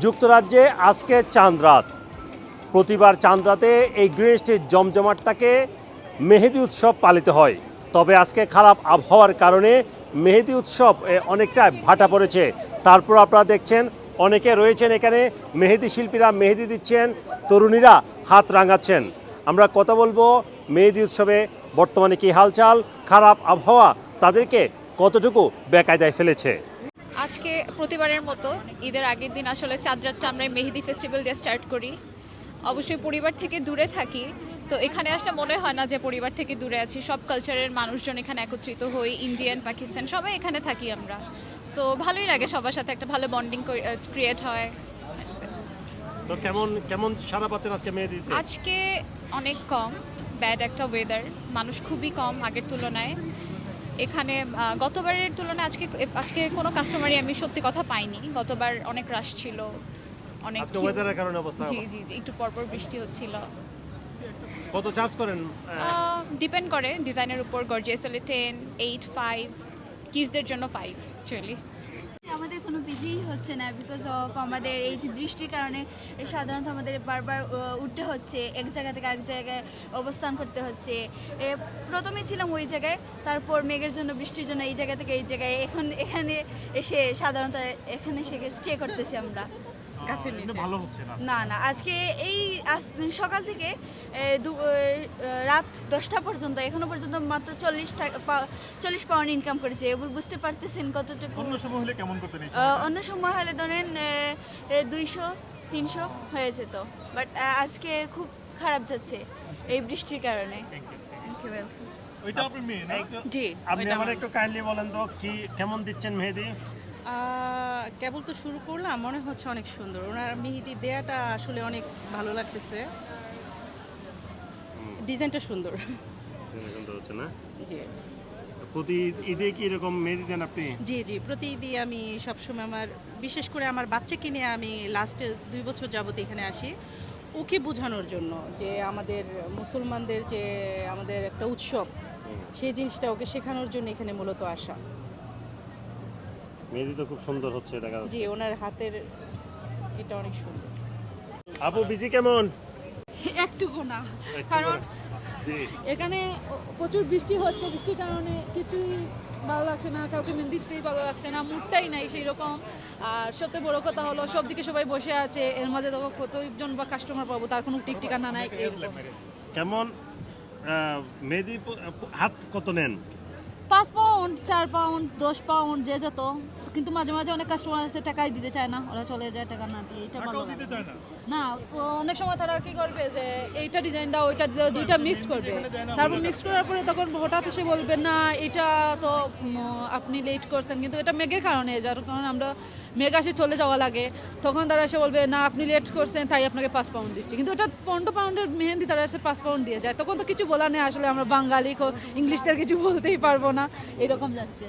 যুক্তরাজ্যে আজকে চাঁদ রাত। প্রতিবার চাঁদ রাতে এই গ্রিন জমজমাটটাকে মেহেদি উৎসব পালিত হয়। তবে আজকে খারাপ আবহাওয়ার কারণে মেহেদি উৎসব অনেকটা ভাটা পড়েছে। তারপর আপনারা দেখছেন, অনেকে রয়েছেন এখানে, মেহেদি শিল্পীরা মেহেদি দিচ্ছেন, তরুণীরা হাত রাঙাচ্ছেন। আমরা কথা বলব মেহেদি উৎসবে বর্তমানে কি হালচাল, খারাপ আবহাওয়া তাদেরকে কতটুকু বেকায়দায় ফেলেছে। আজকে প্রতিবারের মতো ঈদের আগের দিন আসলে চাঁদরাতটা আমরা মেহেদি ফেস্টিভ্যাল দিয়ে স্টার্ট করি। অবশ্যই পরিবার থেকে দূরে থাকি তো এখানে আসলে মনে হয় না যে পরিবার থেকে দূরে আছি। সব কালচারের মানুষজন এখানে একত্রিত হই ইন্ডিয়ান পাকিস্তান সবাই এখানে থাকি আমরা। সো ভালোই লাগে সবার সাথে একটা ভালো বন্ডিং ক্রিয়েট হয়। তো কেমন কেমন সারা পাচ্ছেন আজকে মেহেদি? আজকে অনেক কম ব্যাড একটা ওয়েদার মানুষ খুবই কম আগের তুলনায়। এখানে গতবারের তুলনায় আজকে আজকে কোনো কাস্টমারই আমি সত্যি কথা পাইনি। গতবার অনেক রাশ ছিল অনেক ওয়েদারের কারণে অবস্থা জি জি জি একটু পরপর বৃষ্টি হচ্ছিল। কত চার্জ করেন? ডিপেন্ড করে ডিজাইনের উপর গর্জিয়াস হলে টেন এইট ফাইভ কিডসদের জন্য ফাইভ অ্যাকচুয়ালি আমাদের কোনো বিধিই হচ্ছে না বিকজ অফ আমাদের এই যে বৃষ্টির কারণে সাধারণত আমাদের বারবার উঠতে হচ্ছে, এক জায়গা থেকে আরেক জায়গায় অবস্থান করতে হচ্ছে। প্রথমে ছিলাম ওই জায়গায়, তারপর মেঘের জন্য, বৃষ্টির জন্য এই জায়গা থেকে এই জায়গায়, এখন এখানে এসে সাধারণত এখানে এসে স্টে করতেছি আমরা। ভালো হচ্ছে না। না না আজকে এই আজ- সকাল থেকে দু- রাত দশটা পর্যন্ত এখনও পর্যন্ত মাত্র চল্লিশ টাকা চল্লিশ পাউন্ড ইনকাম করেছে। এবার বুঝতে পারতেছেন কতটুকু? অন্য সময় হলে কেমন আহ, অন্য সময় হলে ধরেন দুইশো তিনশো হয়ে যেত বাট আজকে খুব খারাপ যাচ্ছে এই বৃষ্টির কারণে। Thank you, welcome. ওইটা আপনি মেয়ে না? জি আপনি আমার আমার। একটু কাইন্ডলি বলেন তো কি কেমন দিচ্ছেন মেহেদি? আহ, কেবল তো শুরু করলাম মনে হচ্ছে অনেক সুন্দর। ওনার মেহেদি দেয়াটা আসলে অনেক ভালো লাগতেছে। ডিজাইনটা সুন্দর। সুন্দর হচ্ছে না? জি। প্রতি ঈদে কি এরকম মেহেদি দেন আপনি? জি জি প্রতিদিন আমি সবসময় আমার বিশেষ করে আমার বাচ্চাকে নিয়ে আমি লাস্টে দুই বছর যাবত এখানে আসি। ওকে বোঝানোর জন্য যে আমাদের মুসলমানদের যে আমাদের একটা উৎসব সেই জিনিসটা ওকে শেখানোর জন্য এখানে মূলত আসা। মেহেদি তো খুব সুন্দর হচ্ছে দেখা যাচ্ছে। জি ওনার হাতের এটা অনেক সুন্দর। আপু বিজি কেমন? একটুকু না কারণ জি। এখানে প্রচুর বৃষ্টি হচ্ছে বৃষ্টির কারণে কিছুই ভালো লাগছে না কাউকে মেহেন্দি দিতেই ভালো লাগছে না মুডটাই নাই সেই রকম আর সবথেকে বড় কথা হলো সব দিকে সবাই বসে আছে এর মাঝে দেখো কতজন বা কাস্টমার পাবো তার কোনো টিক ঠিকানা নাই কেমন? মেহেদি হাত কত নেন? পাঁচ পাউন্ড চার পাউন্ড দশ পাউন্ড যে যেত। কিন্তু মাঝে মাঝে অনেক কাস্টমার আছে টাকাই দিতে চায় না। ওরা চলে যায় টাকা না দিয়ে এটা ভালো দিতে চায় না। না অনেক সময় তারা কি করবে যে এইটা ডিজাইন দাও ওইটা দুইটা মিক্স করবে। তারপর মিক্স করার পরে তখন হঠাৎ এসে বলবে না এটা তো আপনি লেট করছেন। কিন্তু এটা মেঘের কারণে যার কারণে আমরা মেঘ আসে চলে যাওয়া লাগে। তখন তারা এসে বলবে না আপনি লেট করছেন তাই আপনাকে পাঁচ পাউন্ড দিচ্ছি। কিন্তু এটা পনেরো পাউন্ডের মেহেন্দি তারা এসে পাঁচ পাউন্ড দিয়ে যায়। তখন তো কিছু বলার নেই আসলে আমরা বাঙালি ইংলিশদের কিছু বলতেই পারব না। এরকম যাচ্ছে।